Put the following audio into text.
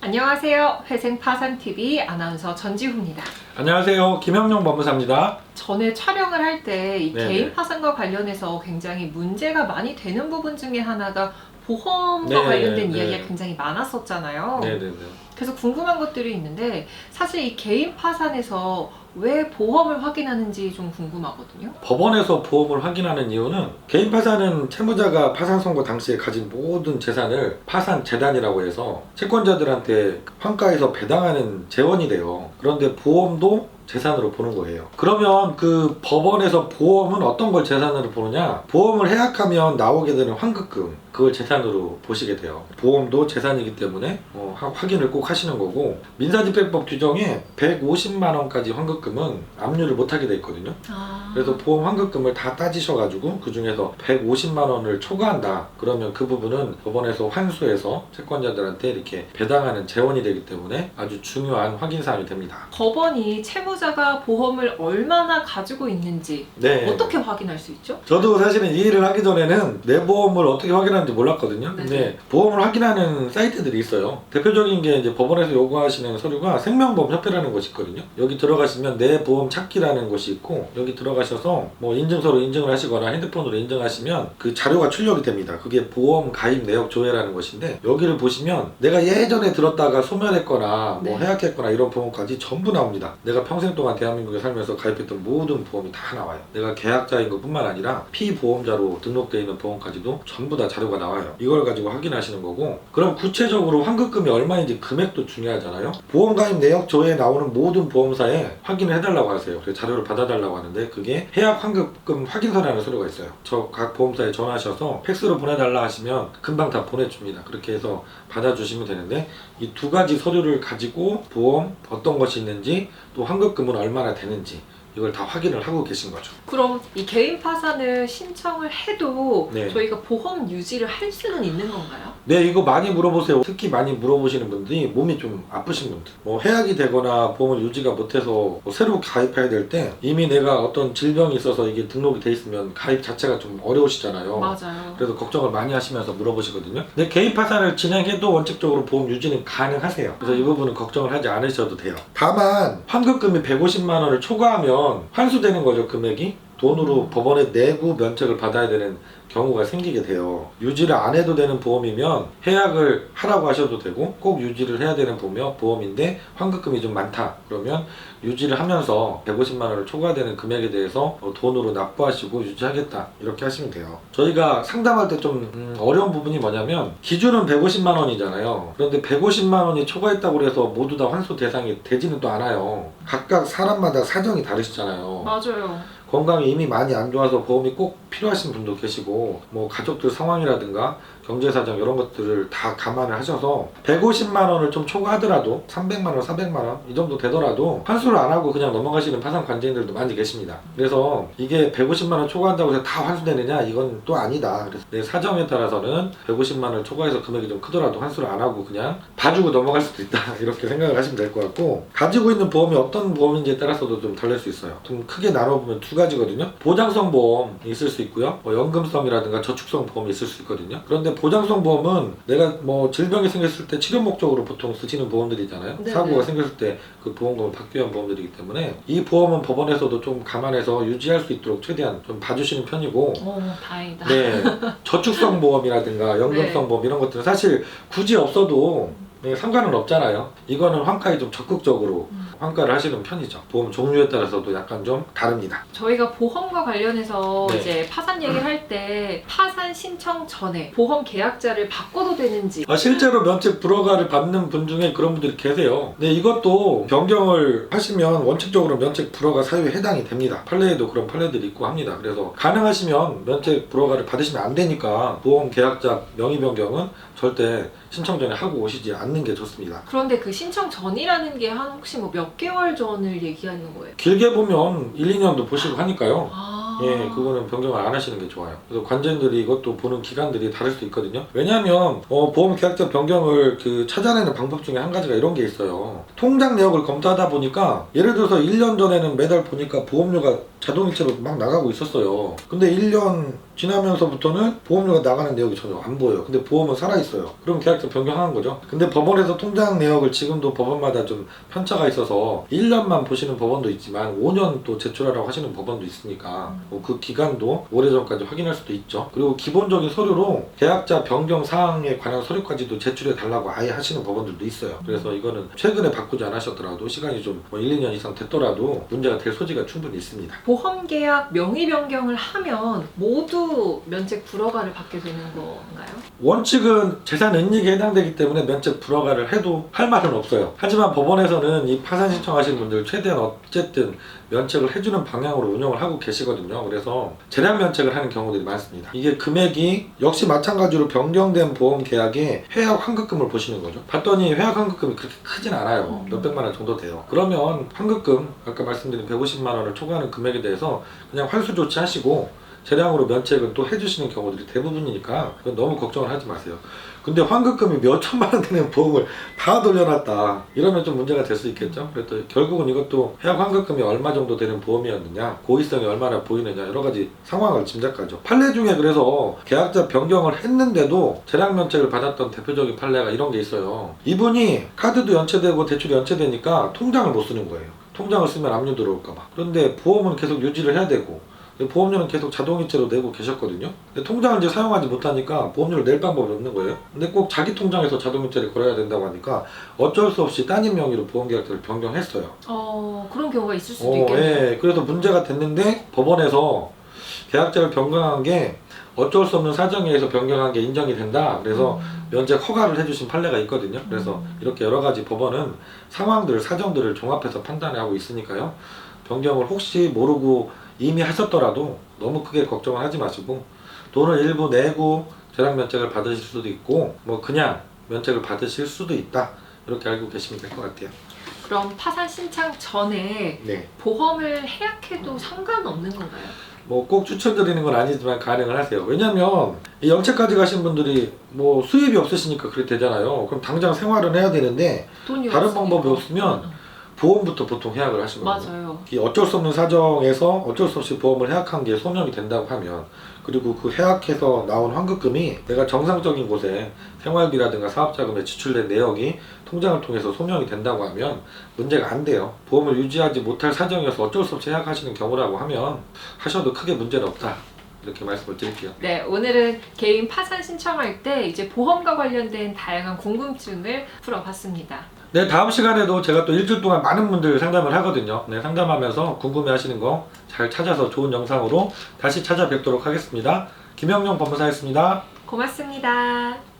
안녕하세요. 회생 파산 TV 아나운서 전지후입니다. 안녕하세요. 김영용 법무사입니다. 전에 촬영을 할 때 이 네네. 개인 파산과 관련해서 굉장히 문제가 많이 되는 부분 중에 하나가 보험과 네, 관련된 네. 이야기가 굉장히 많았었잖아요. 네네네. 그래서 궁금한 것들이 있는데 사실 이 개인 파산에서 왜 보험을 확인하는지 좀 궁금하거든요. 법원에서 보험을 확인하는 이유는 개인 파산은 채무자가 파산 선고 당시에 가진 모든 재산을 파산 재단이라고 해서 채권자들한테 환가에서 배당하는 재원이 돼요. 그런데 보험도 재산으로 보는 거예요. 그러면 그 법원에서 보험은 어떤 걸 재산으로 보느냐? 보험을 해약하면 나오게 되는 환급금 그걸 재산으로 보시게 돼요. 보험도 재산이기 때문에 어, 하- 확인을 꼭 하시는 거고 민사집행법 규정에 150만 원까지 환급금은 압류를 못하게 돼 있거든요. 아, 그래서 보험 환급금을 다 따지셔가지고 그 중에서 150만 원을 초과한다. 그러면 그 부분은 법원에서 환수해서 채권자들한테 이렇게 배당하는 재원이 되기 때문에 아주 중요한 확인 사항이 됩니다. 법원이 채무 자가 보험을 얼마나 가지고 있는지 네. 어떻게 확인할 수 있죠? 저도 사실은 이 일을 하기 전에는 내 보험을 어떻게 확인하는지 몰랐거든요. 네. 근데 보험을 확인하는 사이트들이 있어요. 대표적인 게 이제 법원에서 요구하시는 서류가 생명보험협회라는 곳이 있거든요. 여기 들어가시면 내 보험 찾기라는 곳이 있고 여기 들어가셔서 뭐 인증서로 인증을 하시거나 핸드폰으로 인증하시면 그 자료가 출력이 됩니다. 그게 보험 가입 내역 조회라는 것인데 여기를 보시면 내가 예전에 들었다가 소멸했거나 뭐 네. 해약했거나 이런 보험까지 전부 나옵니다. 내가 평생 동안 대한민국에 살면서 가입했던 모든 보험이 다 나와요. 내가 계약자인 것뿐만 아니라 피보험자로 등록되어 있는 보험까지도 전부 다 자료가 나와요. 이걸 가지고 확인하시는 거고 그럼 구체적으로 환급금이 얼마인지 금액도 중요하잖아요. 보험 가입 내역 조회에 나오는 모든 보험사에 확인을 해달라고 하세요. 그래서 자료를 받아달라고 하는데 그게 해약 환급금 확인서라는 서류가 있어요. 저 각 보험사에 전화하셔서 팩스로 보내달라 하시면 금방 다 보내줍니다. 그렇게 해서 받아주시면 되는데 이 두 가지 서류를 가지고 보험 어떤 것이 있는지 또 환급 금은 얼마나 되는지 이걸 다 확인을 하고 계신 거죠. 그럼 이 개인 파산을 신청을 해도 네. 저희가 보험 유지를 할 수는 있는 건가요? 네, 이거 많이 물어보세요. 특히 많이 물어보시는 분들이 몸이 좀 아프신 분들. 뭐 해약이 되거나 보험을 유지가 못해서 뭐 새로 가입해야 될 때 이미 내가 어떤 질병이 있어서 이게 등록이 돼 있으면 가입 자체가 좀 어려우시잖아요. 맞아요. 그래서 걱정을 많이 하시면서 물어보시거든요. 근데 개인 파산을 진행해도 원칙적으로 보험 유지는 가능하세요. 그래서 이 부분은 걱정을 하지 않으셔도 돼요. 다만 환급금이 150만 원을 초과하면 환수되는 거죠 금액이. 돈으로 법원에 내고 면책을 받아야 되는 경우가 생기게 돼요. 유지를 안 해도 되는 보험이면 해약을 하라고 하셔도 되고 꼭 유지를 해야 되는 보험, 보험인데 환급금이 좀 많다. 그러면 유지를 하면서 150만 원을 초과되는 금액에 대해서 어, 돈으로 납부하시고 유지하겠다. 이렇게 하시면 돼요. 저희가 상담할 때좀 어려운 부분이 뭐냐면 기준은 150만 원이잖아요. 그런데 150만 원이 초과했다고 해서 모두 다 환수 대상이 되지는 또 않아요. 각각 사람마다 사정이 다르시잖아요. 맞아요. 건강이 이미 많이 안 좋아서 보험이 꼭 필요하신 분도 계시고 뭐 가족들 상황이라든가 경제 사정 이런 것들을 다 감안을 하셔서 150만 원을 좀 초과하더라도 300만 원, 400만 원 이 정도 되더라도 환수를 안 하고 그냥 넘어가시는 파산 관제인들도 많이 계십니다. 그래서 이게 150만 원 초과한다고 해서 다 환수되느냐 이건 또 아니다. 그래서 내 사정에 따라서는 150만 원을 초과해서 금액이 좀 크더라도 환수를 안 하고 그냥 봐주고 넘어갈 수도 있다 이렇게 생각을 하시면 될 것 같고 가지고 있는 보험이 어떤 보험인지에 따라서도 좀 다를 수 있어요. 좀 크게 나눠보면 두 가지거든요. 보장성 보험이 있을 수 있고요. 뭐 연금성이라든가 저축성 보험이 있을 수 있거든요. 그런데 보장성 보험은 내가 뭐 질병이 생겼을 때 치료 목적으로 보통 쓰시는 보험들이잖아요. 네네. 사고가 생겼을 때 그 보험금을 받기 위한 보험들이기 때문에 이 보험은 법원에서도 좀 감안해서 유지할 수 있도록 최대한 좀 봐주시는 편이고 오, 다행이다. 네, 저축성 보험이라든가 연금성 네. 보험 이런 것들은 사실 굳이 없어도 네, 상관은 없잖아요. 이거는 환가에 좀 적극적으로 음. 환가를 하시는 편이죠. 보험 종류에 따라서도 약간 좀 다릅니다. 저희가 보험과 관련해서 네. 이제 파산 얘기를 할 때 파산 신청 전에 보험 계약자를 바꿔도 되는지 아, 실제로 면책 불허가를 받는 분 중에 그런 분들이 계세요. 네, 이것도 변경을 하시면 원칙적으로 면책 불허가 사유에 해당이 됩니다. 판례에도 그런 판례들이 있고 합니다. 그래서 가능하시면 면책 불허가를 받으시면 안 되니까 보험 계약자 명의 변경은 절대 신청 전에 하고 오시지 않는 게 좋습니다. 그런데 그 신청 전이라는 게 한 혹시 뭐 몇 개월 전을 얘기하는 거예요? 길게 보면 1, 2년도 보시고 하니까요. 아. 예, 그거는 변경을 안 하시는 게 좋아요. 그래서 관제인들이 이것도 보는 기간들이 다를 수 있거든요. 왜냐하면 어, 보험 계약자 변경을 그 찾아내는 방법 중에 한 가지가 이런 게 있어요. 통장 내역을 검토하다 보니까 예를 들어서 1년 전에는 매달 보니까 보험료가 자동이체로 막 나가고 있었어요. 근데 1년 지나면서부터는 보험료가 나가는 내역이 전혀 안 보여요. 근데 보험은 살아있어요. 그럼 계약서 변경한 거죠. 근데 법원에서 통장 내역을 지금도 법원마다 좀 편차가 있어서 1년만 보시는 법원도 있지만 5년 또 제출하라고 하시는 법원도 있으니까 뭐그 기간도 오래전까지 확인할 수도 있죠. 그리고 기본적인 서류로 계약자 변경 사항에 관한 서류까지도 제출해 달라고 아예 하시는 법원들도 있어요. 그래서 이거는 최근에 바꾸지 않으셨더라도 시간이 좀뭐 1, 2년 이상 됐더라도 문제가 될 소지가 충분히 있습니다. 보험 계약 명의 변경을 하면 모두 면책 불허가를 받게 되는 건가요? 원칙은 재산 은닉에 해당되기 때문에 면책 불허가를 해도 할 말은 없어요. 하지만 법원에서는 이 파산 신청하신 분들 최대한 어쨌든 면책을 해주는 방향으로 운영을 하고 계시거든요. 그래서 재량 면책을 하는 경우들이 많습니다. 이게 금액이 역시 마찬가지로 변경된 보험 계약에 회약 환급금을 보시는 거죠. 봤더니 회약 환급금이 그렇게 크진 않아요. 음. 몇백만 원 정도 돼요. 그러면 환급금 아까 말씀드린 150만 원을 초과하는 금액에 대해서 그냥 환수 조치하시고 재량으로 면책은 또 해주시는 경우들이 대부분이니까 너무 걱정을 하지 마세요. 근데 환급금이 몇 천만 원 되는 보험을 다 돌려놨다. 이러면 좀 문제가 될 수 있겠죠. 그래서 결국은 이것도 해약 환급금이 얼마 정도 되는 보험이었느냐, 고의성이 얼마나 보이느냐 여러 가지 상황을 짐작하죠. 판례 중에 그래서 계약자 변경을 했는데도 재량 면책을 받았던 대표적인 판례가 이런 게 있어요. 이분이 카드도 연체되고 대출이 연체되니까 통장을 못 쓰는 거예요. 통장을 쓰면 압류 들어올까봐. 그런데 보험은 계속 유지를 해야 되고 보험료는 계속 자동이체로 내고 계셨거든요. 근데 통장을 이제 사용하지 못하니까 보험료를 낼 방법이 없는 거예요. 근데 꼭 자기 통장에서 자동이체를 걸어야 된다고 하니까 어쩔 수 없이 따님 명의로 보험계약서를 변경했어요. 어 그런 경우가 있을 수도 어, 있겠네요. 예. 그래서 문제가 됐는데 법원에서 계약자를 변경한 게 어쩔 수 없는 사정에 의해서 변경한 게 인정이 된다. 그래서 음. 면책 허가를 해주신 판례가 있거든요. 그래서 음. 이렇게 여러 가지 법원은 상황들, 사정들을 종합해서 판단하고 있으니까요. 변경을 혹시 모르고 이미 하셨더라도 너무 크게 걱정을 하지 마시고 돈을 일부 내고 재량 면책을 받으실 수도 있고 뭐 그냥 면책을 받으실 수도 있다. 이렇게 알고 계시면 될 것 같아요. 그럼 파산 신청 전에 네. 보험을 해약해도 상관없는 건가요? 뭐 꼭 추천드리는 건 아니지만 가능을 하세요. 왜냐면 이 연체까지 가신 분들이 뭐 수입이 없으시니까 그렇게 되잖아요. 그럼 당장 생활은 해야 되는데 다른 없으니까. 방법이 없으면 음, 보험부터 보통 해약을 하시거든요. 맞아요. 이 어쩔 수 없는 사정에서 어쩔 수 없이 보험을 해약한 게 소명이 된다고 하면 그리고 그 해약해서 나온 환급금이 내가 정상적인 곳에 생활비라든가 사업자금에 지출된 내역이 통장을 통해서 소명이 된다고 하면 문제가 안 돼요. 보험을 유지하지 못할 사정이어서 어쩔 수 없이 해약하시는 경우라고 하면 하셔도 크게 문제는 없다. 이렇게 말씀을 드릴게요. 네, 오늘은 개인 파산 신청할 때 이제 보험과 관련된 다양한 궁금증을 풀어봤습니다. 네, 다음 시간에도 제가 또 일주일 동안 많은 분들 상담을 하거든요. 네, 상담하면서 궁금해 하시는 거 잘 찾아서 좋은 영상으로 다시 찾아뵙도록 하겠습니다. 김영용 법무사였습니다. 고맙습니다.